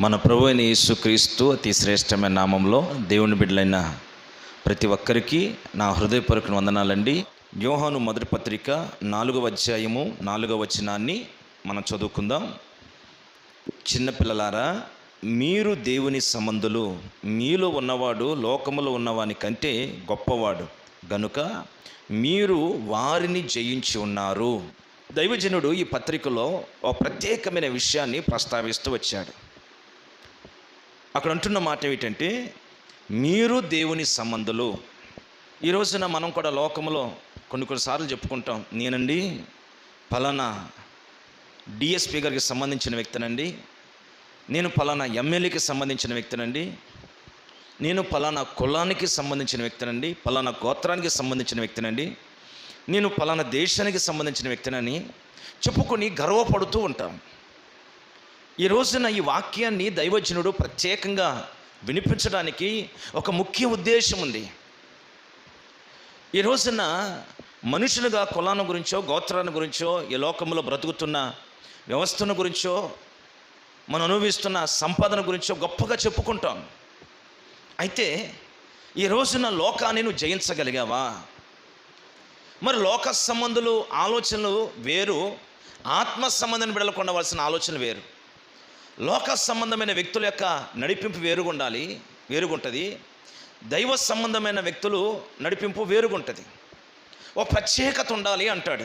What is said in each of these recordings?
మన ప్రభు అయిన యేసుక్రీస్తు అతి శ్రేష్టమైన నామంలో దేవుని బిడ్డలైన ప్రతి ఒక్కరికి నా హృదయపూర్వక వందనాలండి. యోహాను మొదటి పత్రిక నాలుగవ అధ్యాయము నాలుగవ వచనాన్ని మనం చదువుకుందాం. చిన్నపిల్లలారా మీరు దేవుని సంబంధులు మీలో ఉన్నవాడు లోకములో ఉన్నవాని కంటే గొప్పవాడు. గనుక మీరు వారిని జయించి ఉన్నారు. దైవజనుడు ఈ పత్రికలో ఒక ప్రత్యేకమైన విషయాన్ని ప్రస్తావిస్తూ వచ్చాడు. అక్కడ అంటున్న మాట ఏమిటంటే మీరు దేవుని సంబంధులు. ఈ రోజున మనం కూడా లోకంలో కొన్ని కొన్నిసార్లు చెప్పుకుంటాం నేనండి ఫలానా డిఎస్పీ గారికి సంబంధించిన వ్యక్తినండి. నేను ఫలానా ఎమ్మెల్యేకి సంబంధించిన వ్యక్తినండి. నేను ఫలానా కులానికి సంబంధించిన వ్యక్తినండి. ఫలానా గోత్రానికి సంబంధించిన వ్యక్తినండి. నేను ఫలానా దేశానికి సంబంధించిన వ్యక్తినని చెప్పుకొని గర్వపడుతూ ఉంటాం. ఈ రోజున ఈ వాక్యాన్ని దైవజనుడు ప్రత్యేకంగా వినిపించడానికి ఒక ముఖ్య ఉద్దేశం ఉంది. ఈ రోజున మనుషులుగా కులాన్ని గురించో గోత్రాన్ని గురించో ఈ లోకంలో బ్రతుకుతున్న వ్యవస్థను గురించో మనం అనుభవిస్తున్న సంపాదన గురించో గొప్పగా చెప్పుకుంటాం. అయితే ఈ రోజున లోకాన్ని నువ్వు జయించగలిగావా? మరి లోక సంబంధులు ఆలోచనలు వేరు ఆత్మ సంబంధాన్ని బిడలకొండవలసిన ఆలోచనలు వేరు. లోక సంబంధమైన వ్యక్తుల యొక్క నడిపింపు వేరుగా ఉండాలి వేరుగుంటుంది. దైవ సంబంధమైన వ్యక్తులు నడిపింపు వేరుగుంటుంది. ఒక ప్రత్యేకత ఉండాలి అంటాడు.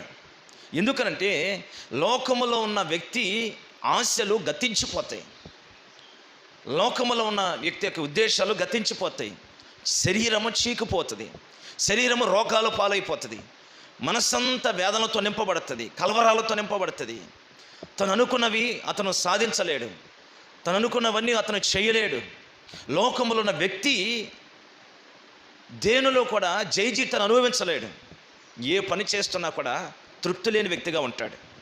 ఎందుకనంటే లోకములో ఉన్న వ్యక్తి ఆశలు గతించిపోతాయి. లోకములో ఉన్న వ్యక్తి యొక్క ఉద్దేశాలు గతించిపోతాయి. శరీరము చీకిపోతుంది. శరీరము రోగాలు పాలైపోతుంది. మనసంతా వేదనలతో నింపబడుతుంది కలవరాలతో నింపబడుతుంది. తను అనుకున్నవి అతను సాధించలేడు. తను అనుకున్నవన్నీ అతను చేయలేడు. లోకములో ఉన్న వ్యక్తి దేనిలో కూడా జైజీతను అనుభవించలేడు. ఏ పని చేస్తున్నా కూడా తృప్తి లేని వ్యక్తిగా ఉంటాడు.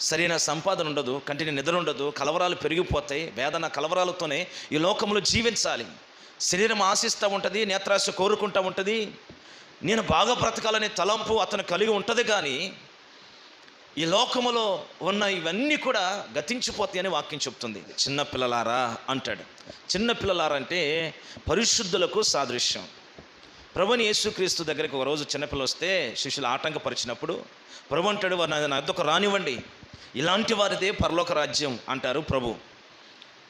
సరైన సంపాదన ఉండదు కంటిని నిద్ర ఉండదు కలవరాలు పెరిగిపోతాయి వేదన కలవరాలతోనే ఈ లోకంలో జీవించాలి. శరీరం ఆశిస్తూ ఉంటుంది నేత్రాశ కోరుకుంటూ ఉంటుంది. నేను బాగా బ్రతకాలనే తలంపు అతను కలిగి ఉంటుంది కానీ ఈ లోకములో ఉన్న ఇవన్నీ కూడా గతించిపోతాయని వాక్యం చెప్తుంది. చిన్నపిల్లలారా అంటాడు. చిన్నపిల్లలారా అంటే పరిశుద్ధులకు సాదృశ్యం. ప్రభుని యేసుక్రీస్తు దగ్గరికి ఒక రోజు చిన్నపిల్ల వస్తే శిష్యులు ఆటంకపరిచినప్పుడు ప్రభు అంటాడు వారు నా అద్దొక రానివ్వండి. ఇలాంటి వారిదే పరలోక రాజ్యం అంటారు ప్రభు.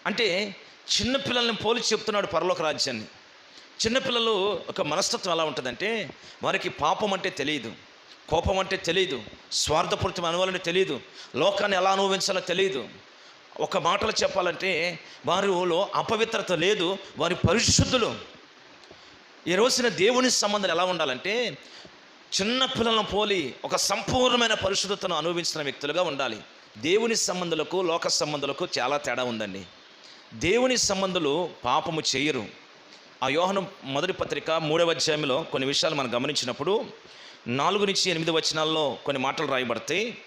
అంటే చిన్నపిల్లల్ని పోలిచి చెప్తున్నాడు పరలోక రాజ్యాన్ని. చిన్నపిల్లలు ఒక మనస్తత్వం ఎలా ఉంటుందంటే వారికి పాపం అంటే తెలియదు. కోపం అంటే తెలియదు స్వార్థపూరితం అనువాలని తెలియదు లోకాన్ని ఎలా అనుభవించాలో తెలియదు ఒక మాటలు చెప్పాలంటే వారిలో అపవిత్రత లేదు వారి పరిశుద్ధులు. ఈ రోజున దేవుని సంబంధం ఎలా ఉండాలంటే చిన్న పిల్లలను పోలి ఒక సంపూర్ణమైన పరిశుద్ధతను అనుభవించిన వ్యక్తులుగా ఉండాలి. దేవుని సంబంధులకు లోక సంబంధులకు చాలా తేడా ఉందండి. దేవుని సంబంధులు పాపము చేయరు. ఆ యోహనం మొదటి పత్రిక మూడవ అధ్యాయంలో కొన్ని విషయాలు మనం గమనించినప్పుడు నాలుగు నుంచి ఎనిమిది వచనాల్లో కొన్ని మాటలు రాయబడితే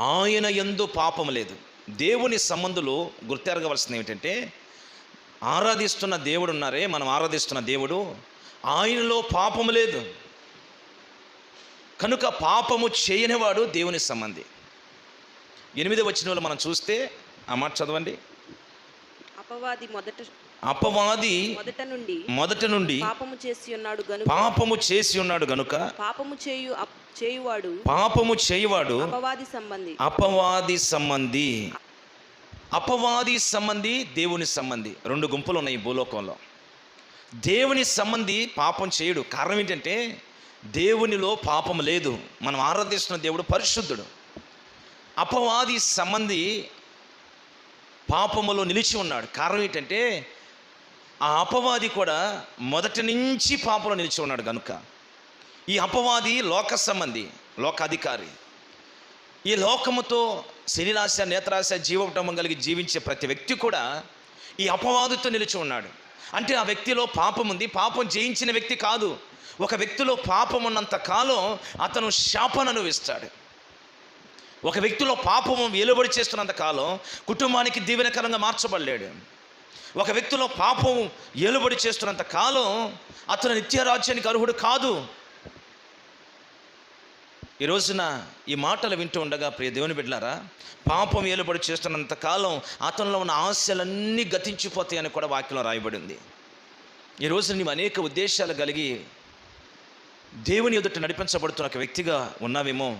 ఆయన ఎందు పాపం లేదు. దేవుని సంబంధులు గుర్తెరగవలసింది ఏమిటంటే ఆరాధిస్తున్న దేవుడు ఉన్నారే మనం ఆరాధిస్తున్న దేవుడు ఆయనలో పాపము లేదు. కనుక పాపము చేయనివాడు దేవుని సంబంధి. ఎనిమిది వాళ్ళు మనం చూస్తే ఆ మాట చదవండి. అపవాది మొదట అపవాది మొదట నుండి మొదట నుండి పాపము చేసి ఉన్నాడు గనుక పాపము చేసి ఉన్నాడు గనుక పాపము చేయు చేయువాడు పాపము చేయవాడు అపవాది సంబంధి. అపవాది సంబంధి. అపవాది సంబంధి దేవుని సంబంధి. రెండు గుంపులు ఉన్నాయి భూలోకంలో. దేవుని సంబంధి పాపం చేయడు. కారణం ఏంటంటే దేవునిలో పాపం లేదు. మనం ఆరాధిస్తున్న దేవుడు పరిశుద్ధుడు. అపవాది సంబంధి పాపములో నిలిచి ఉన్నాడు. కారణం ఏంటంటే ఆ అపవాది కూడా మొదటి నుంచి పాపంలో నిలిచి ఉన్నాడు కనుక ఈ అపవాది లోక సంబంధి లోకాధికారి ఈ లోకముతో శరీరాశ నేత్రాశ జీవటం కలిగి జీవించే ప్రతి వ్యక్తి కూడా ఈ అపవాదుతో నిలిచి ఉన్నాడు. అంటే ఆ వ్యక్తిలో పాపం ఉంది. పాపం జయించిన వ్యక్తి కాదు. ఒక వ్యక్తిలో పాపం ఉన్నంత కాలం అతను శాపను అనుభవిస్తాడు. ఒక వ్యక్తిలో పాపము వెలుబడి చేస్తున్నంత కాలం కుటుంబానికి దీవెనకరంగా మార్చబడలేడు. ఒక వ్యక్తిలో పాపం ఏలుబడి చేస్తున్నంత కాలం అతను నిత్యరాజ్యానికి అర్హుడు కాదు. ఈ రోజున ఈ మాటలు వింటూ ఉండగా ప్రియ దేవుని బిడ్డలారా పాపం ఏలుబడి చేస్తున్నంత కాలం అతనిలో ఉన్న ఆశలన్నీ గతించిపోతాయి అని కూడా వాక్యంలో రాయబడింది. ఈ రోజు నీవు అనేక ఉద్దేశాలు కలిగి దేవుని ఎదుట నడిపించబడుతున్న ఒక వ్యక్తిగా ఉన్నావేమో.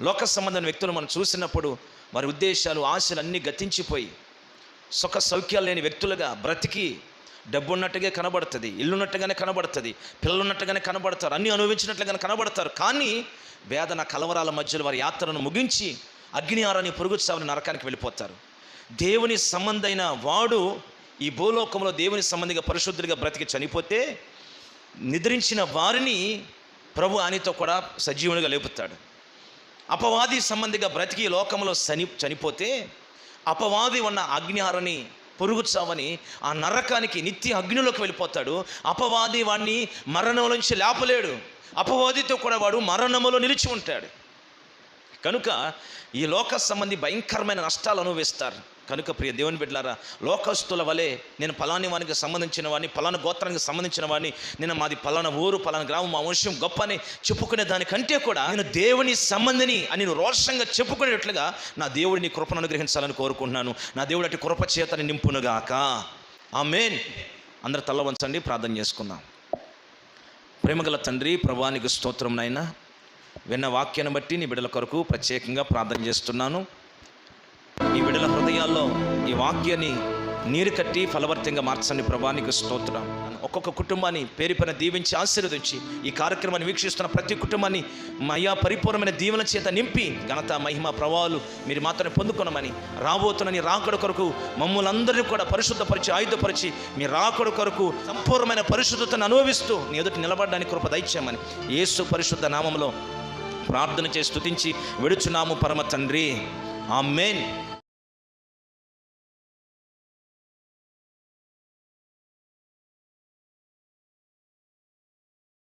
లోక సంబంధమైన వ్యక్తులు మనం చూసినప్పుడు వారి ఉద్దేశాలు ఆశలు అన్నీ గతించిపోయి సుఖ సౌఖ్యాలు లేని వ్యక్తులుగా బ్రతికి డబ్బు ఉన్నట్టుగా కనబడుతుంది ఇల్లున్నట్టుగానే కనబడుతుంది పిల్లలున్నట్టుగానే కనబడతారు అన్నీ అనుభవించినట్లుగానే కనబడతారు. కానీ వేదన కలవరాల మధ్యలో వారి యాత్రను ముగించి అగ్ని ఆరని పొరుగు నరకానికి వెళ్ళిపోతారు. దేవుని సంబంధైన వాడు ఈ భూలోకంలో దేవుని సంబంధిగా పరిశుద్ధుడిగా బ్రతికి చనిపోతే నిద్రించిన వారిని ప్రభు ఆయనతో కూడా సజీవునిగా లేపుతాడు. అపవాది సంబంధిగా బ్రతికి లోకంలో చని చనిపోతే అపవాది ఉన్న అగ్నిహారని పొరుగు చావని ఆ నరకానికి నిత్య అగ్నిలోకి వెళ్ళిపోతాడు. అపవాది వాడిని మరణంలో నుంచి లేపలేడు. అపవాదితో కూడా వాడు మరణములో నిలిచి ఉంటాడు. కనుక ఈ లోక సంబంధి భయంకరమైన నష్టాలు అనుభవిస్తారు. కనుక ప్రియ దేవుని బిడ్డలారా లోకస్తుల వలె నేను పలాని వానికి సంబంధించిన వాడిని పలానా గోత్రానికి సంబంధించిన వాడిని నేను మాది పలానా ఊరు పలానా గ్రామం మా వంశం గొప్ప అని చెప్పుకునే దానికంటే కూడా నేను దేవుని సంబంధిని అని నేను రోషంగా చెప్పుకునేట్లుగా నా దేవుడిని కృపను అనుగ్రహించాలని కోరుకుంటున్నాను. నా దేవుడు అటు కృప చేతని నింపునుగాక ఆ మెయిన్ అందరు తల్ల వంచండి ప్రార్థన చేసుకుందాం. ప్రేమగల తండ్రి ప్రభానికి స్తోత్రం నాయనా. విన్న వాక్యాన్ని బట్టి నీ బిడ్డల కొరకు ప్రత్యేకంగా ప్రార్థన చేస్తున్నాను. ఈ బిడ్డల హృదయాల్లో ఈ వాక్యాన్ని నీరు కట్టి ఫలవర్తంగా మార్చండి ప్రభానికి స్తోత్రం. ఒక్కొక్క కుటుంబాన్ని పేరుపైన దీవించి ఆశీర్వదించి ఈ కార్యక్రమాన్ని వీక్షిస్తున్న ప్రతి కుటుంబాన్ని మయా పరిపూర్ణమైన దీవెన చేత నింపి ఘనత మహిమ ప్రభావాలు మీరు మాత్రమే పొందుకున్నామని రాబోతున్న రాకడ కొరకు మమ్మల్ని అందరినీ కూడా పరిశుద్ధపరిచి ఆయుధపరిచి మీ రాకడ కొరకు సంపూర్ణమైన పరిశుద్ధతను అనుభవిస్తూ నీ ఎదుటి నిలబడడానికి కృప దయచేయమని యేసు పరిశుద్ధ నామంలో ప్రార్థన చేసి స్తుతించి విడుచున్నాము పరమ తండ్రి. ఆ మెయిన్